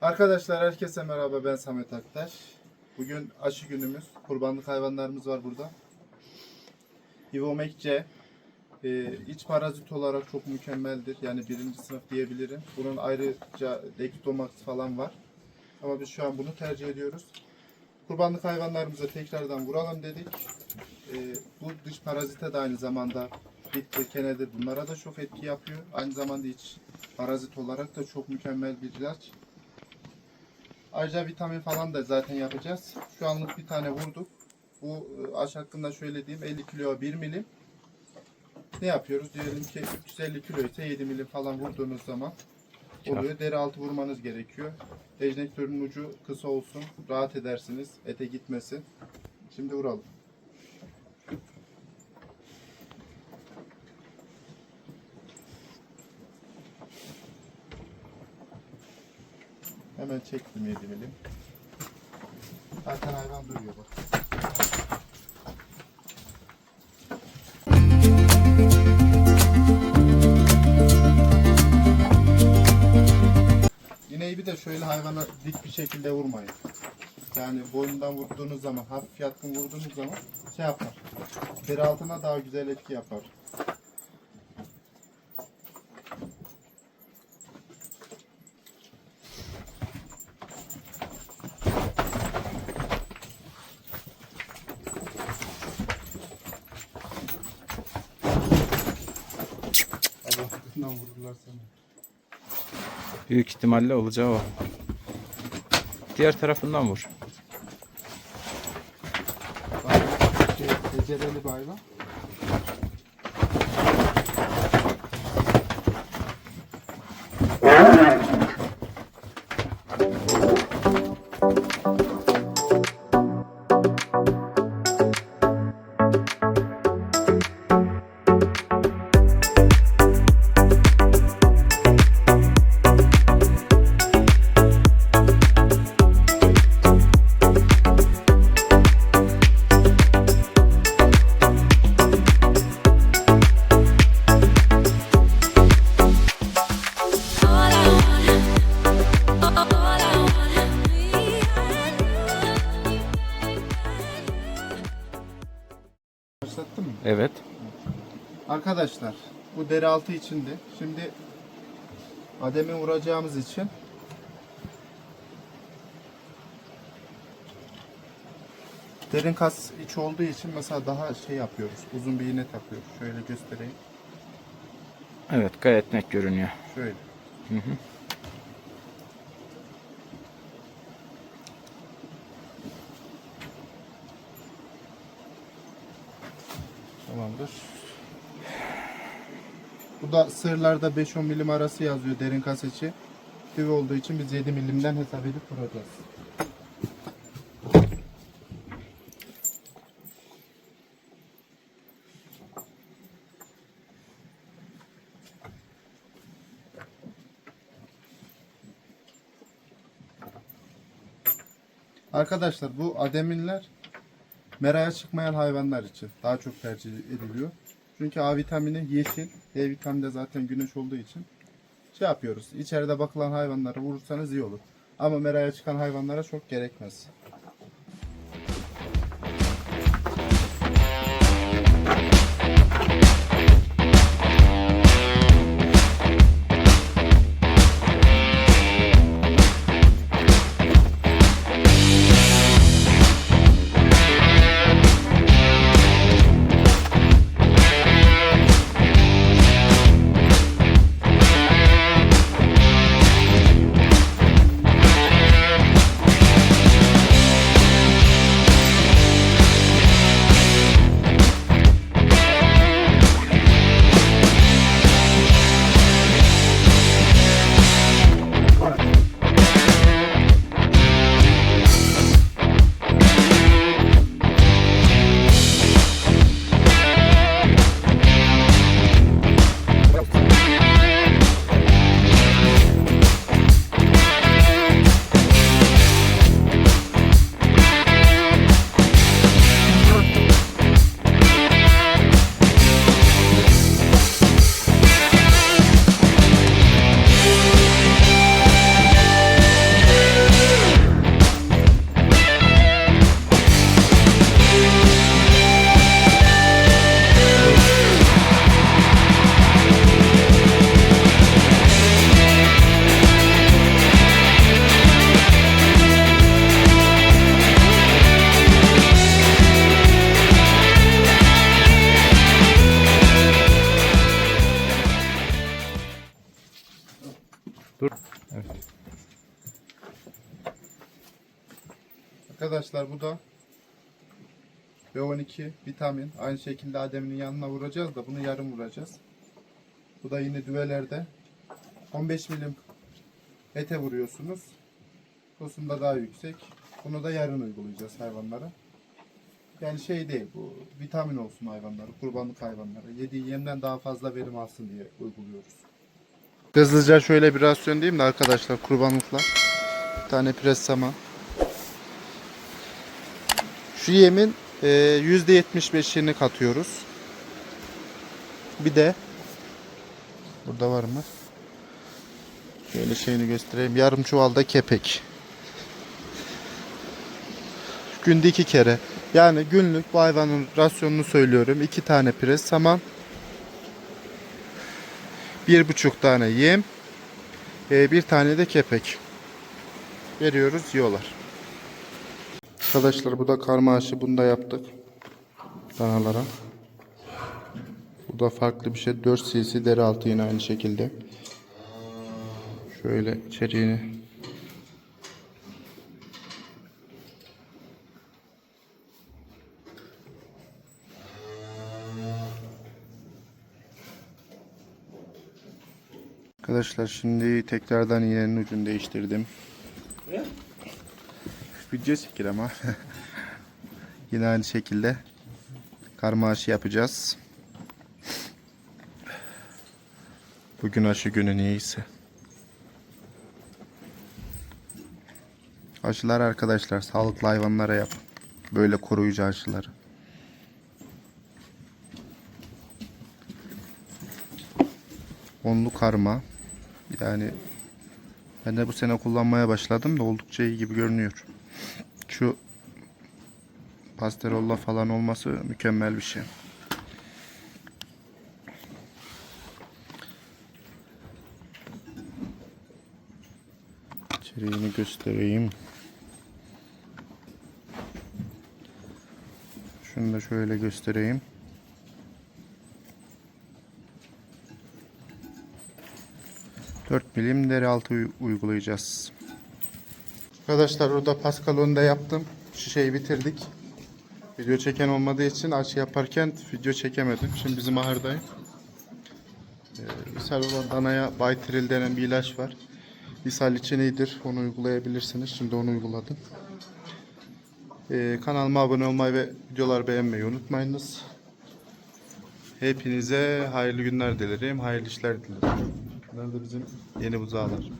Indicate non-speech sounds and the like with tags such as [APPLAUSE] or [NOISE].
Arkadaşlar herkese merhaba ben Samet Aktaş. Bugün aşı günümüz. Kurbanlık hayvanlarımız var burada. Ivomek C. Ee, iç parazit olarak çok mükemmeldir. Yani birinci sınıf diyebilirim. Bunun ayrıca Dektomax falan var. Ama biz şu an bunu tercih ediyoruz. Kurbanlık hayvanlarımıza tekrardan vuralım dedik. Ee, bu dış parazite de aynı zamanda bitki, kenedir bunlara da çok etki yapıyor. Aynı zamanda iç parazit olarak da çok mükemmel bir ilaç. Ayrıca vitamin falan da zaten yapacağız. Şu anlık bir tane vurduk. Bu e, aş hakkında şöyle diyeyim 50 kilo 1 milim. Ne yapıyoruz? Diyelim ki 350 kilo ise 7 milim falan vurduğunuz zaman oluyor. Deri altı vurmanız gerekiyor. Enjektörün ucu kısa olsun. Rahat edersiniz. Ete gitmesin. Şimdi vuralım. Hemen çektim 7 milim. Zaten hayvan duruyor bak. İneği bir de şöyle hayvana dik bir şekilde vurmayın. Yani boynundan vurduğunuz zaman, hafif yatkın vurduğunuz zaman şey yapar. Deri altına daha güzel etki yapar. Allah'ından vururlar seni. Büyük ihtimalle olacağı o. Diğer tarafından vur. Bak, şey, becereli bir hayvan. Arkadaşlar bu deri altı içindi. Şimdi ademi vuracağımız için derin kas iç olduğu için mesela daha şey yapıyoruz. Uzun bir iğne takıyoruz. Şöyle göstereyim. Evet gayet net görünüyor. Şöyle. Hı hı. Tamamdır. Bu da sırlarda 5-10 milim arası yazıyor derin kas içi. Tüy olduğu için biz 7 milimden hesap edip vuracağız. Arkadaşlar bu ademinler meraya çıkmayan hayvanlar için daha çok tercih ediliyor. Çünkü A vitamini yeşil, D vitamini de zaten güneş olduğu için şey yapıyoruz. İçeride bakılan hayvanlara vurursanız iyi olur. Ama meraya çıkan hayvanlara çok gerekmez. Arkadaşlar bu da B12 vitamin. Aynı şekilde Adem'in yanına vuracağız da bunu yarım vuracağız. Bu da yine düvelerde 15 milim ete vuruyorsunuz. Dosunda daha yüksek. Bunu da yarın uygulayacağız hayvanlara. Yani şey değil bu vitamin olsun hayvanlara, kurbanlık hayvanlara. Yediği yemden daha fazla verim alsın diye uyguluyoruz. Hızlıca şöyle bir rasyon diyeyim de arkadaşlar kurbanlıklar. Bir tane pres saman. Şu yemin e, %75'ini katıyoruz. Bir de burada var mı? Şöyle şeyini göstereyim. Yarım çuvalda kepek. Günde iki kere. Yani günlük bu hayvanın rasyonunu söylüyorum. iki tane pres saman. Bir buçuk tane yem. e, bir tane de kepek. Veriyoruz yiyorlar. Arkadaşlar bu da karma aşı. Bunu da yaptık. Danalara. Bu da farklı bir şey. 4 cc deri altı yine aynı şekilde. Şöyle içeriğini Arkadaşlar şimdi tekrardan iğnenin ucunu değiştirdim. Video çekir ama. [LAUGHS] Yine aynı şekilde karma aşı yapacağız. Bugün aşı günü niyeyse. Aşılar arkadaşlar sağlıklı hayvanlara yap. Böyle koruyucu aşıları. Onlu karma. Yani ben de bu sene kullanmaya başladım da oldukça iyi gibi görünüyor. Şu pasterolla falan olması mükemmel bir şey. İçeriğini göstereyim. Şunu da şöyle göstereyim. Dört milim deri altı uy- uygulayacağız. Arkadaşlar burada Pascal da yaptım. Şişeyi bitirdik. Video çeken olmadığı için açı yaparken video çekemedim. Şimdi bizim ahırdayım. Ee, ishal olan danaya Baytril denen bir ilaç var. İshal için iyidir. Onu uygulayabilirsiniz. Şimdi onu uyguladım. Ee, kanalıma abone olmayı ve videoları beğenmeyi unutmayınız. Hepinize hayırlı günler dilerim. Hayırlı işler dilerim. Bunlar da bizim yeni buzağlar.